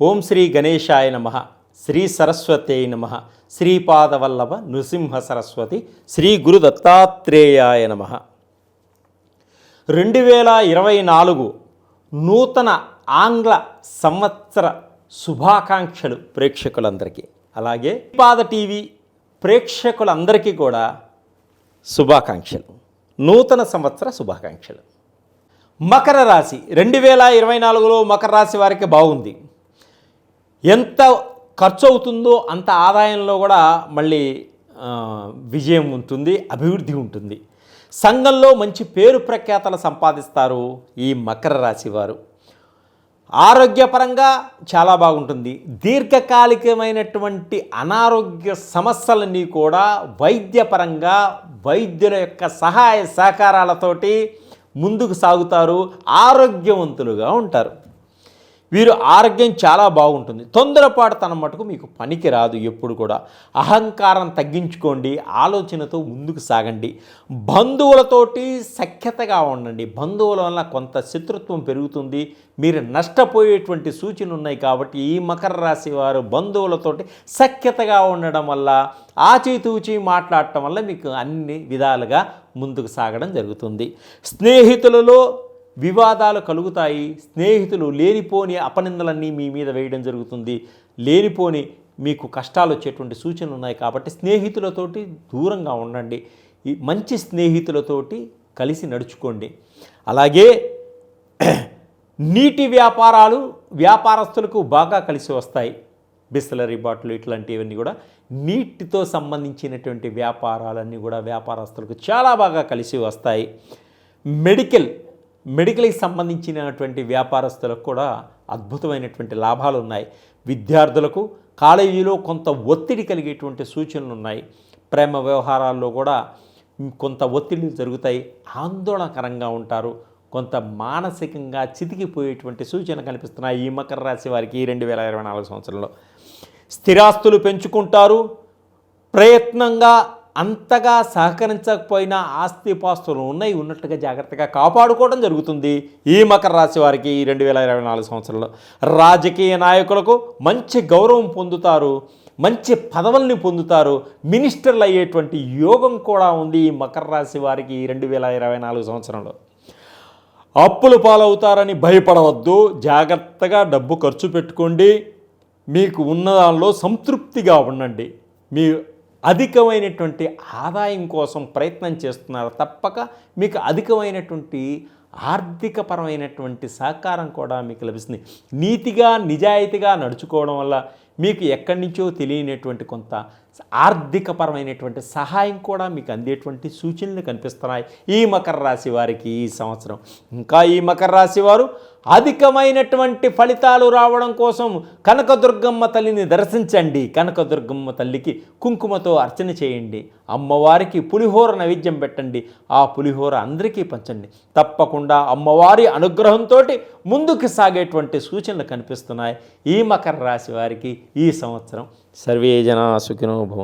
ఓం శ్రీ గణేశాయ నమ. శ్రీ సరస్వతే నమ. శ్రీపాదవల్లభ నృసింహ సరస్వతి. శ్రీ గురు దత్తాత్రేయాయ నమ. రెండు వేల ఇరవై నాలుగు నూతన ఆంగ్ల సంవత్సర శుభాకాంక్షలు ప్రేక్షకులందరికీ. అలాగే పాద టీవీ ప్రేక్షకులందరికీ కూడా శుభాకాంక్షలు. నూతన సంవత్సర శుభాకాంక్షలు. మకర రాశి. రెండు వేల ఇరవై నాలుగులో మకర రాశి వారికి బాగుంది. ఎంత ఖర్చు అవుతుందో అంత ఆదాయంలో కూడా మళ్ళీ విజయం ఉంటుంది అభివృద్ధి ఉంటుంది. సంఘంలో మంచి పేరు ప్రఖ్యాతలు సంపాదిస్తారు ఈ మకర రాశి వారు. ఆరోగ్యపరంగా చాలా బాగుంటుంది. దీర్ఘకాలికమైనటువంటి అనారోగ్య సమస్యలన్నీ కూడా వైద్యపరంగా వైద్యుల యొక్క సహాయ సహకారాలతోటి ముందుకు సాగుతారు ఆరోగ్యవంతులుగా ఉంటారు. వీరు ఆరోగ్యం చాలా బాగుంటుంది. తొందరపాటు తన మటుకు మీకు పనికి రాదు ఎప్పుడు కూడా. అహంకారం తగ్గించుకోండి ఆలోచనతో ముందుకు సాగండి. బంధువులతోటి సఖ్యతగా ఉండండి. బంధువుల వల్ల కొంత శత్రుత్వం పెరుగుతుంది. మీరు నష్టపోయేటువంటి సూచనలు ఉన్నాయి కాబట్టి ఈ మకర రాశి వారు బంధువులతోటి సఖ్యతగా ఉండడం వల్ల ఆచితూచి మాట్లాడటం వల్ల మీకు అన్ని విధాలుగా ముందుకు సాగడం జరుగుతుంది. స్నేహితులలో వివాదాలు కలుగుతాయి స్నేహితులు లేనిపోని అపనిందలన్నీ మీ మీద వేయడం జరుగుతుంది. లేనిపోని మీకు కష్టాలు వచ్చేటువంటి సూచనలు ఉన్నాయి కాబట్టి స్నేహితులతోటి దూరంగా ఉండండి. ఈ మంచి స్నేహితులతోటి కలిసి నడుచుకోండి. అలాగే నీటి వ్యాపారాలు వ్యాపారస్తులకు బాగా కలిసి వస్తాయి. బిస్లరీ బాటిల్ ఇట్లాంటివన్నీ కూడా నీటితో సంబంధించినటువంటి వ్యాపారాలన్నీ కూడా వ్యాపారస్తులకు చాలా బాగా కలిసి వస్తాయి. మెడికల్ మెడికల్కి సంబంధించినటువంటి వ్యాపారస్తులకు కూడా అద్భుతమైనటువంటి లాభాలు ఉన్నాయి. విద్యార్థులకు కాలేజీలో కొంత ఒత్తిడి కలిగేటువంటి సూచనలు ఉన్నాయి. ప్రేమ వ్యవహారాల్లో కూడా కొంత ఒత్తిడి జరుగుతాయి. ఆందోళనకరంగా ఉంటారు. కొంత మానసికంగా చితికిపోయేటువంటి సూచన కనిపిస్తున్నాయి ఈ మకర రాశి వారికి ఈ రెండు వేల ఇరవై నాలుగు సంవత్సరంలో. స్థిరాస్తులు పెంచుకుంటారు. ప్రయత్నంగా అంతగా సహకరించకపోయినా ఆస్తిపాస్తులు ఉన్నాయి. ఉన్నట్టుగా జాగ్రత్తగా కాపాడుకోవడం జరుగుతుంది. ఈ మకర రాశి వారికి ఈ రెండు వేల ఇరవై నాలుగు సంవత్సరంలో రాజకీయ నాయకులకు మంచి గౌరవం పొందుతారు. మంచి పదవుల్ని పొందుతారు. మినిస్టర్లు అయ్యేటువంటి యోగం కూడా ఉంది ఈ మకర రాశి వారికి ఈ రెండు వేల ఇరవై నాలుగు సంవత్సరంలో. అప్పులు పాలవుతారని భయపడవద్దు. జాగ్రత్తగా డబ్బు ఖర్చు పెట్టుకోండి. మీకు ఉన్న దానిలో సంతృప్తిగా ఉండండి. మీ అధికమైనటువంటి ఆదాయం కోసం ప్రయత్నం చేస్తున్నారు తప్పక మీకు అధికమైనటువంటి ఆర్థికపరమైనటువంటి సహకారం కూడా మీకు లభిస్తుంది. నీతిగా నిజాయితీగా నడుచుకోవడం వల్ల మీకు ఎక్కడి నుంచో తెలియనటువంటి కొంత ఆర్థికపరమైనటువంటి సహాయం కూడా మీకు అందేటువంటి సూచనలు కనిపిస్తున్నాయి ఈ మకర రాశి వారికి ఈ సంవత్సరం. ఇంకా ఈ మకర రాశి వారు అధికమైనటువంటి ఫలితాలు రావడం కోసం కనకదుర్గమ్మ తల్లిని దర్శించండి. కనకదుర్గమ్మ తల్లికి కుంకుమతో అర్చన చేయండి. అమ్మవారికి పులిహోర నైవేద్యం పెట్టండి. ఆ పులిహోర అందరికీ పంచండి. తప్పకుండా అమ్మవారి అనుగ్రహంతో ముందుకు సాగేటువంటి సూచనలు కనిపిస్తున్నాయి. ఈ మకర రాశి వారికి ఈ సంవత్సరం. సర్వే జనా సుఖినో భవంతు.